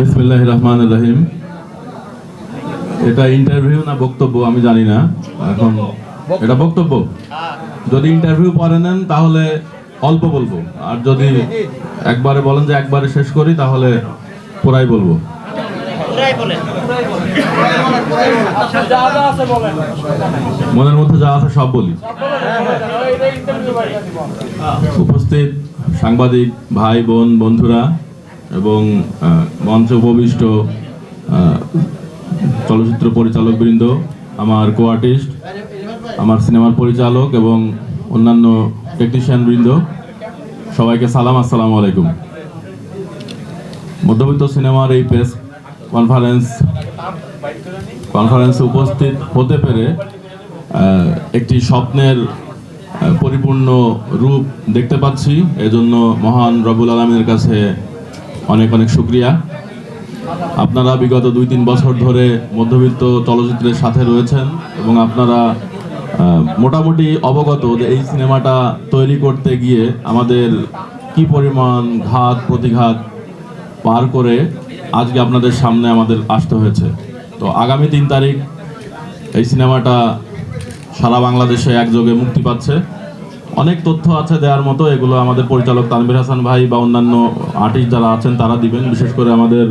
বিসমিল্লাহ রহমান রহিম এটা ইন্টারভিউ না বক্তব্য আমি জানি না। এখন এটা বক্তব্য। যদি ইন্টারভিউ পরে নেন তাহলে অল্প বলব। আর যদি একবারে বলেন যে একবারে শেষ করি তাহলে পুরাই বলব। মনের মধ্যে যা আছে সব বলি। উপস্থিত সাংবাদিক ভাই বোন বন্ধুরা এবং মঞ্চে উপবিষ্ট চলচ্চিত্র পরিচালক বৃন্দ, আমার কো আর্টিস্ট আমার সিনেমার পরিচালক এবং অন্যান্য টেকনিশিয়ান বৃন্দ, সবাইকে সালাম, আসসালামু আলাইকুম। মধ্যবিত্ত সিনেমার এই প্রেস কনফারেন্স কনফারেন্সে উপস্থিত হতে পেরে একটি স্বপ্নের পরিপূর্ণ রূপ দেখতে পাচ্ছি। এজন্য মহান রবুল আলমীর কাছে অনেক অনেক শুক্রিয়া। আপনারা বিগত দুই তিন বছর ধরে মধ্যবিত্ত চলচ্চিত্রের সাথে রয়েছেন এবং আপনারা মোটামুটি অবগত যে এই সিনেমাটা তৈরি করতে গিয়ে আমাদের কি পরিমাণ ঘাত, প্রতিঘাত পার করে আজকে আপনাদের সামনে আমাদের আসতে হয়েছে। তো আগামী তিন তারিখ এই সিনেমাটা সারা বাংলাদেশে একযোগে মুক্তি পাচ্ছে। অনেক তথ্য আছে দেওয়ার মতো, এগুলো আমাদের পরিচালক তানভীর হাসান ভাই বা অন্যান্য আর্টিস্ট যারা আছেন তারা দিবেন, বিশেষ করে আমাদের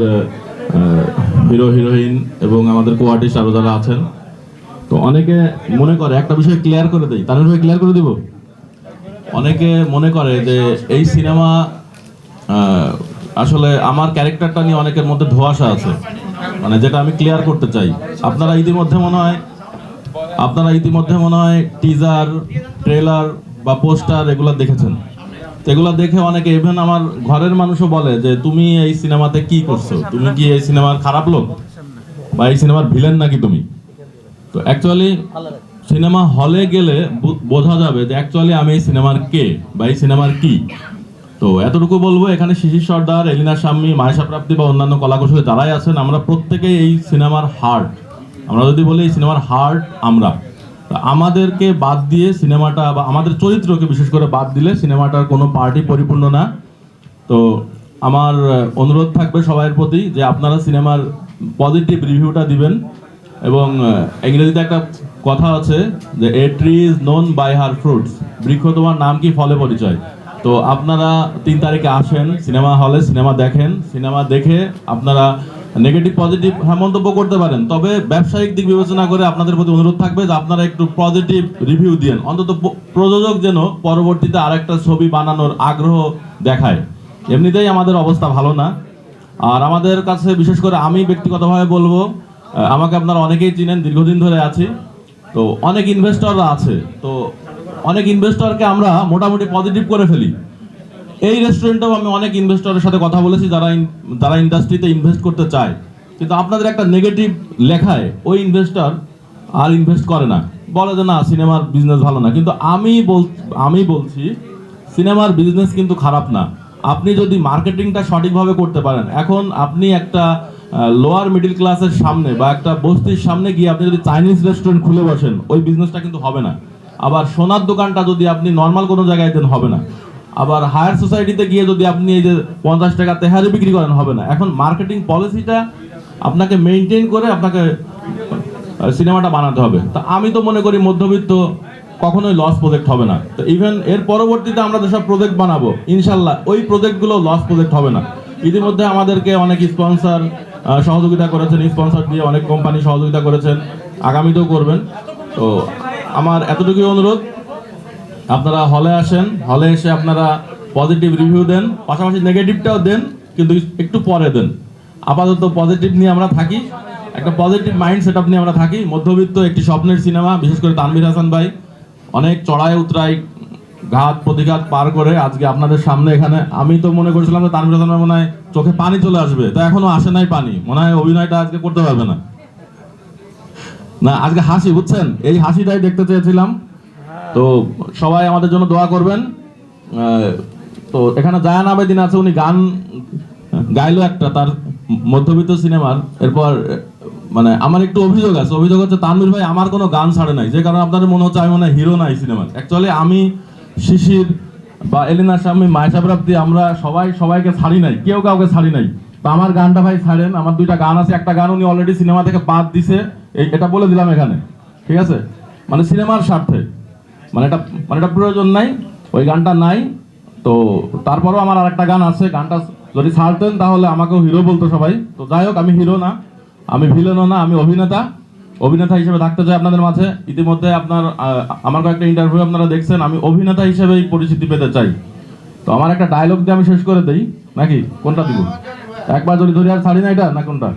হিরো হিরোইন এবং আমাদের কো আর্টিস্ট আরও যারা আছেন। তো অনেকে মনে করে, একটা বিষয় ক্লিয়ার করে দেয় তানভীর ভাই ক্লিয়ার করে দিব? অনেকে মনে করে যে এই সিনেমা আসলে আমার ক্যারেক্টারটা নিয়ে অনেকের মধ্যে ধোঁয়াশা আছে। মানে যেটা আমি ক্লিয়ার করতে চাই। আপনারা ইতিমধ্যে মনে হয়, আপনারা ইতিমধ্যে মনে হয় টিজার ট্রেলার বা পোস্টার এগুলো দেখেছেন? এগুলো দেখে অনেকে ইভেন আমার ঘরের মানুষও বলে যে, তুমি এই সিনেমাতে কি করছ? তুমি কি এই সিনেমার খারাপ লোক? বা এই সিনেমার ভিলেন নাকি তুমি? তো অ্যাকচুয়ালি সিনেমা হলে গেলে বোঝা যাবে যে অ্যাকচুয়ালি আমি এই সিনেমার কে বা এই সিনেমার কি। তো এতটুকু বলব, এখানে শিশির সর্দার, এলিনা সাম্মি মায়েশা প্রাপ্তি বা অন্যান্য কলাকুশলী যারাই আছেন, আমরা প্রত্যেকেই এই সিনেমার হার্ট আমরা যদি বলি এই সিনেমার হার্ট আমরা। আমাদেরকে বাদ দিয়ে সিনেমাটা বা আমাদের চরিত্রকে বিশেষ করে বাদ দিলে সিনেমাটার কোনো পার্টি পরিপূর্ণ না। তো আমার অনুরোধ থাকবে সবার প্রতি যে আপনারা সিনেমার পজিটিভ রিভিউটা দিবেন এবং ইংরেজিতে একটা কথা আছে যে a tree is known by her fruits বৃক্ষ তোমার নাম কি? ফলে পরিচয়। তো আপনারা তিন তারিখে আসেন, সিনেমা হলে সিনেমা দেখেন, সিনেমা দেখে আপনারা নেগেটিভ পজিটিভ হ্যাঁ মন্তব্য করতে পারেন। তবে ব্যবসায়িক দিক বিবেচনা করে আপনাদের প্রতি অনুরোধ থাকবে যে আপনারা একটু পজিটিভ রিভিউ দিন অন্তত প্রযোজক যেন পরবর্তীতে আরেকটা ছবি বানানোর আগ্রহ দেখায়। এমনিতেই আমাদের অবস্থা ভালো না। আর আমাদের কাছে বিশেষ করে আমি ব্যক্তিগতভাবে বলব আমাকে আপনারা অনেকেই চিনেন, দীর্ঘদিন ধরে আছি। তো অনেক ইনভেস্টররা আছে। তো অনেক ইনভেস্টরকে আমরা মোটামুটি পজিটিভ করে ফেলি। এই রেস্টুরেন্টেও আমি অনেক ইনভেস্টরের সাথে কথা বলেছি যারা যারা ইন্ডাস্ট্রিতে ইনভেস্ট করতে চায়। কিন্তু আপনাদের একটা নেগেটিভ লেখায়, ওই ইনভেস্টর আর ইনভেস্ট করে না। বলে যে, না সিনেমার বিজনেস ভালো না। কিন্তু আমি বল, আমি বলছি সিনেমার বিজনেস কিন্তু খারাপ না। আপনি যদি মার্কেটিংটা সঠিকভাবে করতে পারেন, এখন আপনি একটা লোয়ার মিডিল ক্লাসের সামনে বা একটা বস্তির সামনে গিয়ে আপনি যদি চাইনিজ রেস্টুরেন্ট খুলে বসেন, ওই বিজনেসটা কিন্তু হবে না। আবার সোনার দোকানটা যদি আপনি নর্মাল কোনো জায়গায় দেন, হবে না। আবার হায়ার সোসাইটিতে গিয়ে যদি আপনি এই যে পঞ্চাশ টাকা তেহারি বিক্রি করেন, হবে না। এখন মার্কেটিং পলিসিটা আপনাকে মেনটেন করে আপনাকে সিনেমাটা বানাতে হবে। তা আমি তো মনে করি মধ্যবিত্ত কখনোই লস প্রজেক্ট হবে না। তো ইভেন এর পরবর্তীতে আমরা যেসব প্রজেক্ট বানাবো, ইনশাল্লাহ ওই প্রজেক্টগুলো লস প্রজেক্ট হবে না। ইতিমধ্যে আমাদেরকে অনেক স্পন্সর সহযোগিতা করেছেন স্পন্সর দিয়ে অনেক কোম্পানি সহযোগিতা করেছেন। আগামীতেও করবেন। তো আমার এতটুকুই অনুরোধ। আপনারা হলে আসেন হলে এসে আপনারা পজিটিভ রিভিউ দেন, পাশাপাশি নেগেটিভটাও দেন, কিন্তু একটু পরে দেন। আপাতত পজিটিভ নিয়ে আমরা থাকি। একটা পজিটিভ মাইন্ড সেট নিয়ে আমরা থাকি। মধ্যবিত্ত একটি স্বপ্নের সিনেমা বিশেষ করে তানভীর হাসান ভাই। অনেক চড়াই উতরাই ঘাত প্রতিঘাত পার করে আজকে আপনাদের সামনে এখানে। আমি তো মনে করছিলাম যে তানভীর হাসান মনে হয় চোখে পানি চলে আসবে। তা এখনও আসে নাই পানি। মনে হয় অভিনয়টা আজকে করতে পারবে না। না, আজকে হাসি, বুঝছেন? এই হাসিটাই দেখতে চেয়েছিলাম। তো সবাই আমাদের জন্য দোয়া করবেন। তো এখানে জায়ান আবেদিন আছে, উনি গান গাইলো একটা, তার মধ্যবিত্ত সিনেমার। এরপর মানে আমার একটু অভিযোগ আছে, অভিযোগ হচ্ছে, তানভীর ভাই আমার কোনো গান ছাড়ে নাই। যে কারণে আপনাদের মনে হচ্ছে আমি মনে হয় হিরো নাই সিনেমার। অ্যাকচুয়ালি আমি, শিশির বা এলিনা স্বামী, মায়েশা প্রাপ্তি, আমরা সবাই সবাইকে ছাড়ি নাই, কেউ কাউকে ছাড়ি নাই। তো আমার গানটা ভাই ছাড়েন, আমার দুইটা গান আছে, একটা গান উনি অলরেডি সিনেমা থেকে বাদ দিছে এটা বলে দিলাম এখানে, ঠিক আছে? মানে সিনেমার স্বার্থে। মানে এটা মানে এটা প্রয়োজন নাই, ওই গানটা নাই। তো তারপরও আমার আরেকটা গান আছে, গানটা যদি ছাড়তেন তাহলে আমাকেও হিরো বলতো সবাই। তো যাই হোক, আমি হিরো না, আমি ভিলেনও না, আমি অভিনেতা। অভিনেতা হিসেবে থাকতে চাই আপনাদের মাঝে। ইতিমধ্যে আপনার আমার কয়েকটা ইন্টারভিউ আপনারা দেখছেন, আমি অভিনেতা হিসেবেই পরিচিতি পেতে চাই। তো আমার একটা ডায়লগ দিয়ে আমি শেষ করে দেই, নাকি? কোনটা দিব? একবার যদি ধরি আর ছাড়ি না এটা, না কোনটা?